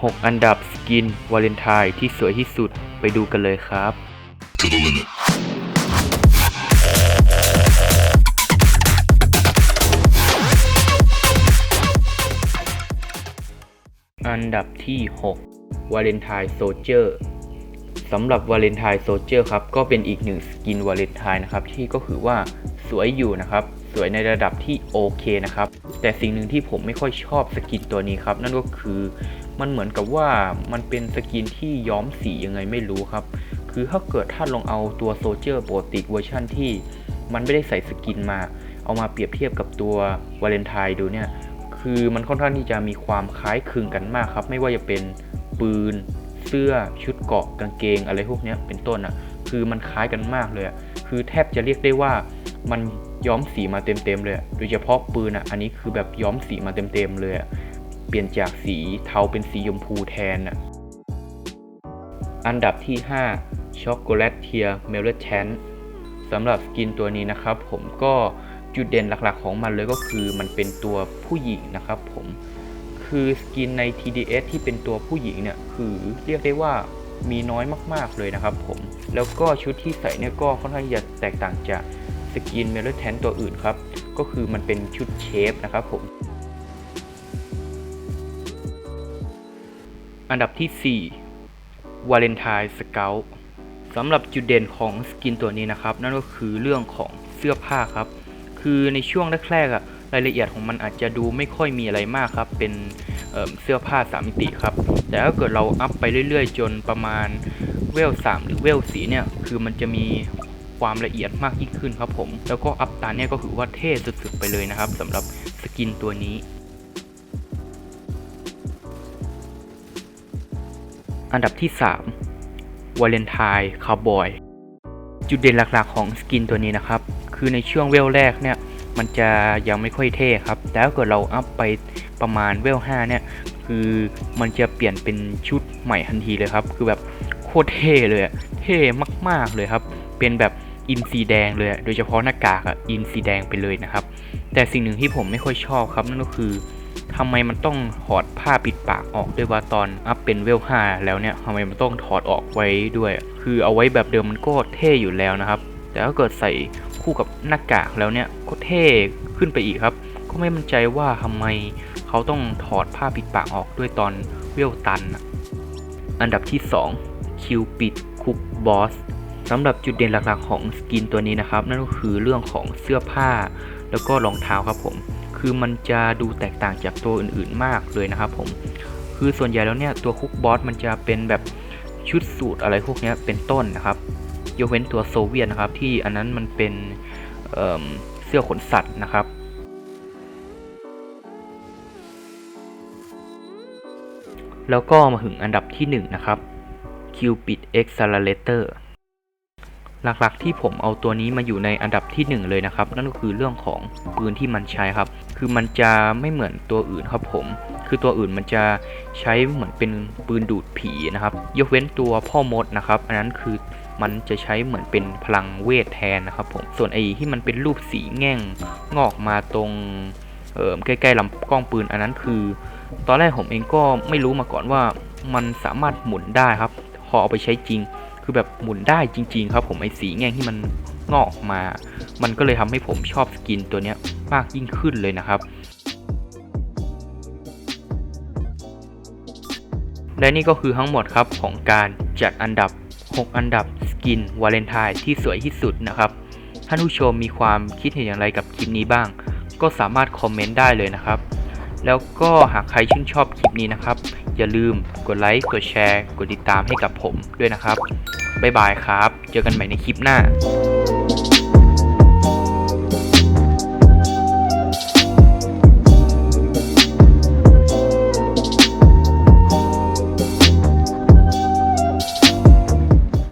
6 อันดับสกินวาเลนไทน์ที่สวยที่สุดไปดูกันเลยครับ to the limit. อันดับที่ 6 วาเลนไทน์โซเจอร์สำหรับวาเลนไทน์โซเจอร์ครับ ก็เป็นอีกหนึ่งสกินวาเลนไทน์นะครับ ที่ก็คือว่าสวยอยู่นะครับ สวยในระดับที่โอเคนะครับ แต่สิ่งหนึ่งที่ผมไม่ค่อยชอบสกินตัวนี้ครับ นั่นก็คือมันเหมือนกับว่ามันเป็นสกินที่ย้อมสียังไงไม่รู้ครับ คือถ้าเกิดท่านลองเอาตัวโซเจอร์โปกติกเวอร์ชั่นที่มันไม่ได้ใส่สกินมา เอามาเปรียบเทียบกับตัววาเลนไทน์ดูเนี่ย คือมันค่อนข้างที่จะมีความคล้ายคลึงกันมากครับ ไม่ว่าจะเป็นปืน เสื้อ ชุดเกราะ กางเกง อะไรพวกนี้เป็นต้นอะ คือมันคล้ายกันมากเลย คือแทบจะเรียกได้ว่ามัน ย้อมสีมาเต็มๆเลย โดยเฉพาะปืนอะ อันนี้คือแบบย้อมสีมาเต็มๆเลย เปลี่ยนจากสีเทาเป็นสีชมพูแทนอะ อันดับที่ 5 ช็อกโกแลตเทียเมลแชนสำหรับสกินตัวนี้นะครับผมก็จุดเด่นหลักๆของมันเลยก็คือมันเป็นตัวผู้หญิงนะครับผมคือสกินใน TDS ที่เป็นตัวผู้หญิงเนี่ยคือเรียกได้ว่ามีน้อยมากๆเลยนะครับผม แล้วก็ชุดที่ใส่เนี่ยก็ค่อนข้างจะแตกต่างจาก สกินเมลแทนตัวอื่นครับ ก็คือมันเป็นชุดเชฟนะครับผม อันดับที่4วาเลนไทน์สเกลสำหรับจุดเด่นของสกินตัวนี้นะครับ นั่นก็คือเรื่องของเสื้อผ้าครับ คือในช่วงแรกๆอะรายละเอียดของมันอาจจะดูไม่ค่อยมีอะไรมากครับ เป็นเเสื้อผ้า3มิติครับ แต่ถ้าเกิดเราอัพไปเรื่อยๆ จนประมาณเวล3หรือเวล4เนี่ย คือมันจะมี ความละเอียดมากยิ่งขึ้นครับผม แล้วก็อัพตาเนี่ยก็คือว่าเท่สุดๆไปเลยนะครับสำหรับสกินตัวนี้อันดับที่ 3 วาเลนไทน์คาวบอย จุดเด่นหลักๆของสกินตัวนี้นะครับ คือในช่วงเวลแรกเนี่ย มันจะยังไม่ค่อยเท่ครับ แต่ถ้าเกิดเราอัพไปประมาณเวล5เนี่ย คือมันจะเปลี่ยนเป็นชุดใหม่ทันทีเลยครับ คือแบบโคตรเท่เลย เท่มากๆเลยครับ เป็นแบบ อินสีแดงเลยอะโดยเฉพาะหน้ากากอะอินสีแดงไปเลยนะครับ แต่สิ่งหนึ่งที่ผมไม่ค่อยชอบครับนั่นก็คือทำไมมันต้องถอดผ้าปิดปากออกด้วยว่าตอนอัพเป็นเวล5แล้วเนี่ยทำไมมันต้องถอดออกไว้ด้วย คือเอาไว้แบบเดิมมันก็เท่อยู่แล้วนะครับ แต่ถ้าเกิดใส่คู่กับหน้ากากแล้วเนี่ยก็เท่ขึ้นไปอีกครับ ก็ไม่มั่นใจว่าทำไมเขาต้องถอดผ้าปิดปากออกด้วยตอนเวลตัน อันดับที่ 2 คิวปิดคุกบอส สำหรับจุดเด่นหลักๆของสกินตัวนี้นะครับ นั่นก็คือเรื่องของเสื้อผ้า แล้วก็รองเท้าครับผม คือมันจะดูแตกต่างจากตัวอื่นๆมากเลยนะครับผม คือส่วนใหญ่แล้วเนี่ยตัวคุกบอสมันจะเป็นแบบชุดสูทอะไรพวกนี้เป็นต้นนะครับยกเว้นตัวโซเวียตนะครับที่อันนั้นมันเป็นเเสื้อขนสัตว์นะครับ แล้วก็มาถึงอันดับที่ 1 นะครับ Cupid Accelerator หลักๆที่ผมเอาตัวนี้มาอยู่ในอันดับที่ 1 เลยนะครับ นั่นก็คือเรื่องของปืนที่มันใช้ครับ คือมันจะไม่เหมือนตัวอื่นครับผม คือตัวอื่นมันจะใช้เหมือนเป็นปืนดูดผีนะครับ ยกเว้นตัวพ่อมดนะครับ อันนั้นคือมันจะใช้เหมือนเป็นพลังเวทแทนนะครับผม ส่วนไอ้ที่มันเป็นรูปสีแง่งงอกมาตรงเอ่อใกล้ๆลำกล้องปืนอันนั้นคือ ตอนแรกผมเองก็ไม่รู้มาก่อนว่ามันสามารถหมุนได้ครับพอเอาไปใช้จริง คือแบบหมุนได้จริง ๆ ครับผมไอสีแง่งที่มันงอกมา มันก็เลยทำให้ผมชอบสกินตัวเนี้ยมากยิ่งขึ้นเลยนะครับ และนี่ก็คือทั้งหมดครับของการจัดอันดับ 6 อันดับสกินวาเลนไทน์ที่สวยที่สุดนะครับ ท่านผู้ชมมีความคิดเห็นอย่างไรกับคลิปนี้บ้าง ก็สามารถคอมเมนต์ได้เลยนะครับ แล้วก็หากใครชื่นชอบคลิปนี้นะครับ อย่าลืมกดไลค์ กดแชร์ กดติดตามให้กับผมด้วยนะครับ บ๊ายบายครับ เจอกันใหม่ในคลิปหน้า